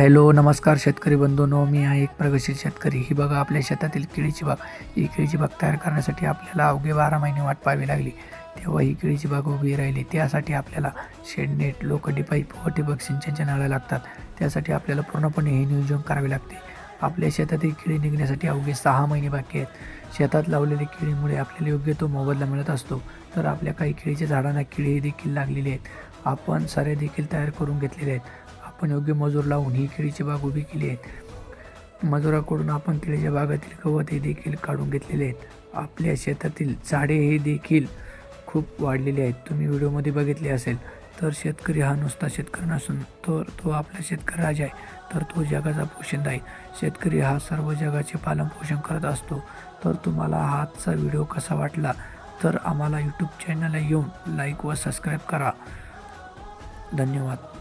Hello नमस्कार शेतकरी बंधूंनो मी आहे एक प्रगतशील शेतकरी. ही बघा आपल्या शेतातील केळीची बाग. ही केळीची बाग तयार करण्यासाठी आपल्याला अवघे बारा महिने वाट पाहावी लागली. तेव्हा ही केळीची बाग उभी राहिली. त्यासाठी आपल्याला शेडनेट लोखंडी पाईप व ठिबक सिंचनच्या नळ्या लागतात. त्यासाठी आपल्याला पूर्णपणे हे नियोजन करावे लागते. आपल्या शेतातील केळी निघण्यासाठी अवघे सहा महिने बाकी आहेत. शेतात लावलेल्या केळीमुळे आपल्याला योग्य तो मोबदला मिळत असतो. तर आपल्या काही केळीच्या झाडांना केळी देखील लागलेली आहेत. आपण सारे देखील तयार करून घेतलेले आहेत. आपण योग्य मजूर लावून ही केळीची बाग उभी केली आहेत. मजुराकडून आपण केळीच्या बागातील गवत हे देखील काढून घेतलेले आहेत. आपल्या शेतातील झाडे हे देखील खूप वाढलेले आहेत. तुम्ही व्हिडिओमध्ये बघितले असेल तर शेतकरी हा नुसता शेतकरी नसून तर तो आपला शेतकरी राजा आहे तर तो जगाचा पोषण आहे. शेतकरी हा सर्व जगाचे पालनपोषण करत असतो. तर तुम्हाला हा आजचा व्हिडिओ कसा वाटला तर आम्हाला यूट्यूब चॅनलला येऊन लाईक व सबस्क्राईब करा. धन्यवाद.